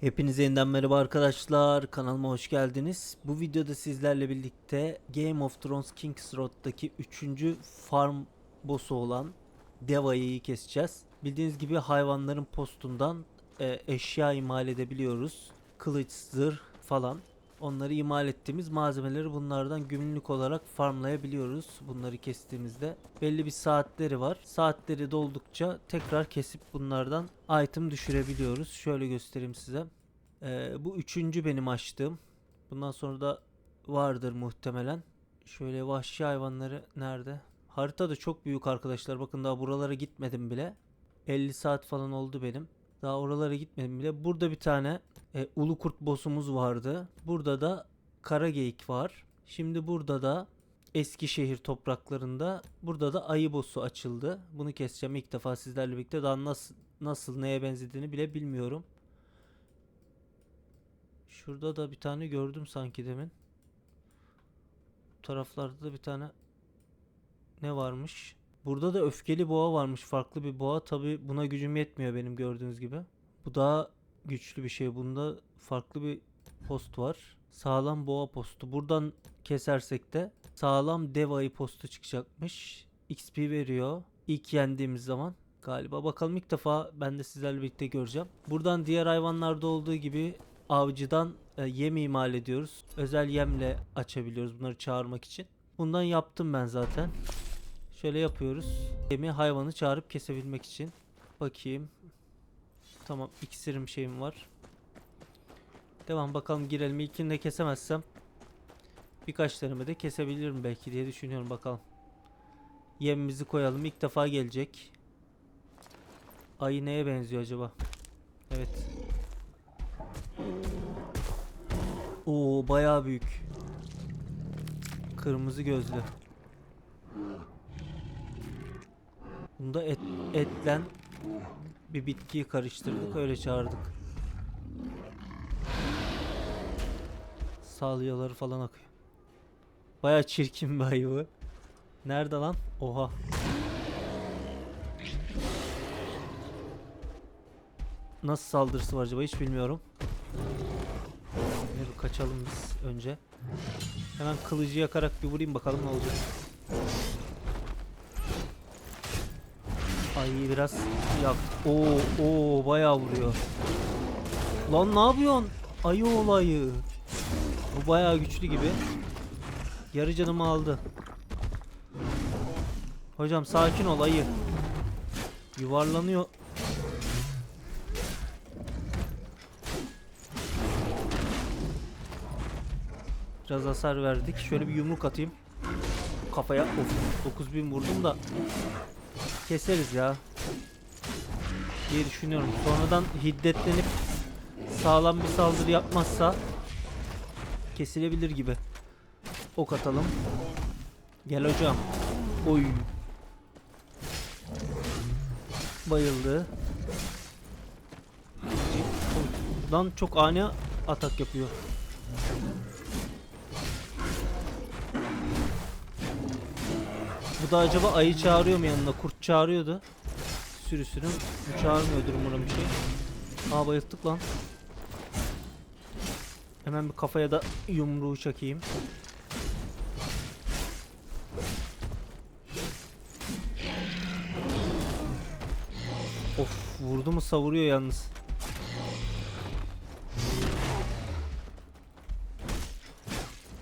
Hepinize yeniden merhaba arkadaşlar. Kanalıma hoş geldiniz. Bu videoda sizlerle birlikte Game of Thrones King's Road'daki 3. farm boss'u olan Deva'yı keseceğiz. Bildiğiniz gibi hayvanların postundan e, eşya imal edebiliyoruz. Kılıç, zırh falan. Onları imal ettiğimiz malzemeleri bunlardan günlük olarak farmlayabiliyoruz. Bunları kestiğimizde belli bir saatleri var. Saatleri doldukça tekrar kesip bunlardan item düşürebiliyoruz. Şöyle göstereyim size. Ee, bu üçüncü benim açtığım. Bundan sonra da vardır muhtemelen. Şöyle vahşi hayvanları nerede? Harita da çok büyük arkadaşlar. Bakın daha buralara gitmedim bile. 50 saat falan oldu benim. Daha oralara gitmedim bile. Burada bir tane e, ulu kurt boss'umuz vardı. Burada da kara geyik var. Şimdi burada da Eskişehir topraklarında burada da ayı boss'u açıldı. Bunu keseceğim ilk defa sizlerle birlikte. Daha nasıl nasıl neye benzediğini bile bilmiyorum. Şurada da bir tane gördüm sanki demin. Bu taraflarda da bir tane ne varmış? Burada da öfkeli boğa varmış. Farklı bir boğa. Tabi buna gücüm yetmiyor benim gördüğünüz gibi. Bu daha güçlü bir şey. Bunda farklı bir post var. Sağlam boğa postu. Buradan kesersek de sağlam dev ayı postu çıkacakmış. XP veriyor. İlk yendiğimiz zaman galiba. Bakalım ilk defa ben de sizlerle birlikte göreceğim. Buradan diğer hayvanlarda olduğu gibi avcıdan e, yem imal ediyoruz. Özel yemle açabiliyoruz bunları çağırmak için. Bundan yaptım ben zaten. Şöyle yapıyoruz. Yemi hayvanı çağırıp kesebilmek için. Bakayım. Tamam iksirim şeyim var. Devam bakalım girelim. İlkini de kesemezsem birkaç denemede kesebilirim belki diye düşünüyorum bakalım. Yemimizi koyalım. İlk defa gelecek. Ayı neye benziyor acaba? Evet. Oo bayağı büyük. Kırmızı gözlü. Bunda et, etlen bir bitkiyi karıştırdık öyle çağırdık. Salyaları falan akıyor. Baya çirkin bir ayı bu. Nerede lan? Oha. Nasıl saldırısı var acaba hiç bilmiyorum. Dur kaçalım biz önce. Hemen kılıcı yakarak bir vurayım bakalım ne olacak. Ay biraz yak. Oo oo bayağı vuruyor. Lan ne yapıyorsun? Ayı olayı. Bu bayağı güçlü gibi. Yarı canımı aldı. Hocam sakin ol ayı. Yuvarlanıyor. Biraz hasar verdik. Şöyle bir yumruk atayım. Kafaya of 9000 vurdum da keseriz ya diye düşünüyorum. Sonradan hiddetlenip sağlam bir saldırı yapmazsa kesilebilir gibi. Ok atalım. Gel hocam. Oy. Bayıldı. Lan çok ani atak yapıyor. Bu da acaba ayı çağırıyor mu yanına? Kurt çağırıyordu. Sürüsünün. Bu çağırmıyordur umarım bir şey. Aa bayılttık lan. Hemen bir kafaya da yumruğu çakayım. Of vurdu mu savuruyor yalnız.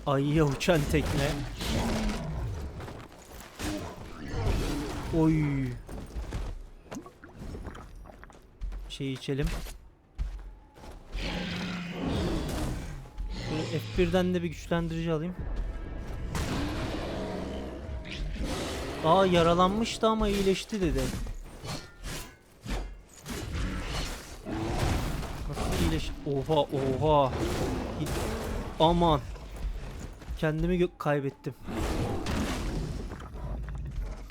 Ayıya uçan tekne. Oy. Şey içelim. Böyle F1'den de bir güçlendirici alayım. Aa yaralanmıştı ama iyileşti dedi. Nasıl iyileş? Oha oha. Aman. Kendimi kaybettim.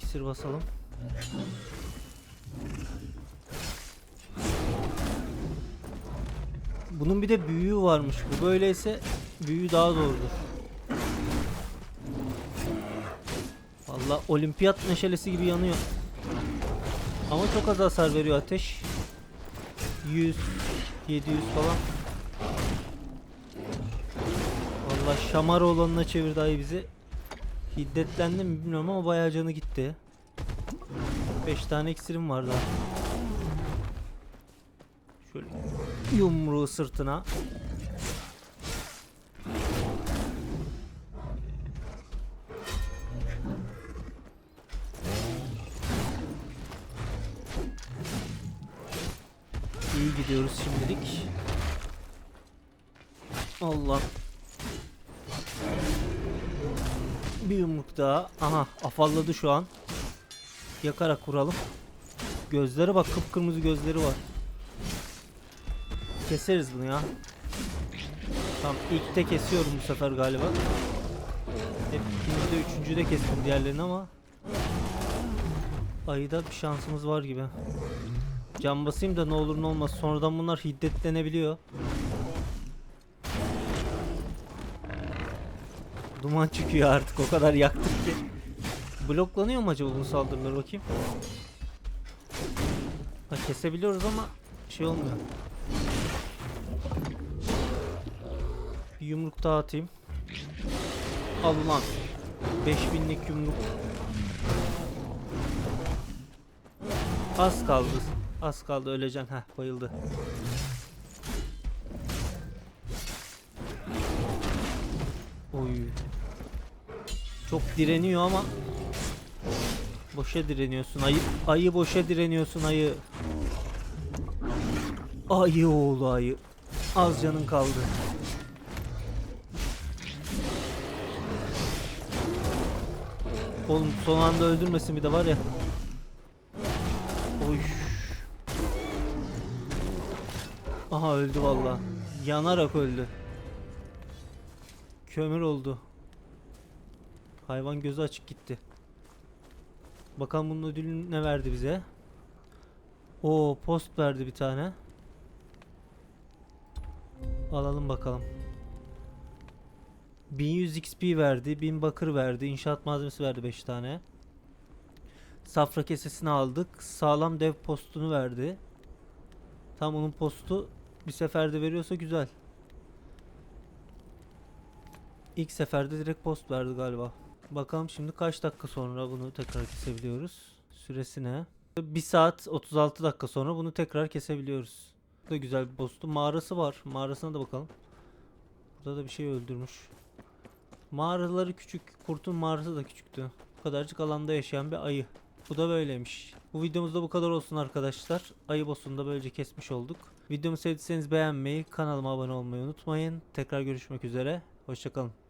İksir basalım. Bunun bir de büyüğü varmış. Bu böyleyse büyüğü daha doğrudur. Valla olimpiyat meşalesi gibi yanıyor. Ama çok az hasar veriyor ateş. 100, 700 falan. Valla şamar olanına çevir dayı bizi. Hiddetlendi mi bilmiyorum ama bayağı canı gitti. 5 tane iksirim var daha. Şöyle yumruğu sırtına. İyi gidiyoruz şimdilik. Allah. Bir yumruk daha. Aha afalladı şu an. Yakarak vuralım. Gözleri bak kıpkırmızı gözleri var. Keseriz bunu ya. Tamam ilk de kesiyorum bu sefer galiba. Hep ikinci de üçüncü de kestim diğerlerini ama Ayıda bir şansımız var gibi. Can basayım da ne olur ne olmaz. Sonradan bunlar hiddetlenebiliyor. Duman çıkıyor artık o kadar yaktık ki. Bloklanıyor mu acaba bu saldırılar bakayım. Ha, kesebiliyoruz ama şey olmuyor. Bir yumruk daha atayım. Al ulan. 5000'lik yumruk. Az kaldı. Az kaldı öleceksin. Heh bayıldı. Çok direniyor ama boşa direniyorsun. Ayı ayı boşa direniyorsun ayı. Ayı oğlu ayı. Az canın kaldı. Oğlum son anda öldürmesin bir de var ya. Oy. Aha öldü valla. Yanarak öldü. Kömür oldu. Hayvan gözü açık gitti. Bakalım bunun ödülünü ne verdi bize? O post verdi bir tane. Alalım bakalım. 1100 XP verdi, 1000 bakır verdi, inşaat malzemesi verdi 5 tane. Safra kesesini aldık. Sağlam dev postunu verdi. Tam onun postu bir seferde veriyorsa güzel. İlk seferde direkt post verdi galiba. Bakalım şimdi kaç dakika sonra bunu tekrar kesebiliyoruz. Süresi ne? 1 saat 36 dakika sonra bunu tekrar kesebiliyoruz. Bu güzel bir postu. Mağarası var. Mağarasına da bakalım. Burada da bir şey öldürmüş. Mağaraları küçük. Kurtun mağarası da küçüktü. Bu kadarcık alanda yaşayan bir ayı. Bu da böyleymiş. Bu videomuzda bu kadar olsun arkadaşlar. Ayı boss'unu da böylece kesmiş olduk. Videomu sevdiyseniz beğenmeyi, kanalıma abone olmayı unutmayın. Tekrar görüşmek üzere. Hoşçakalın.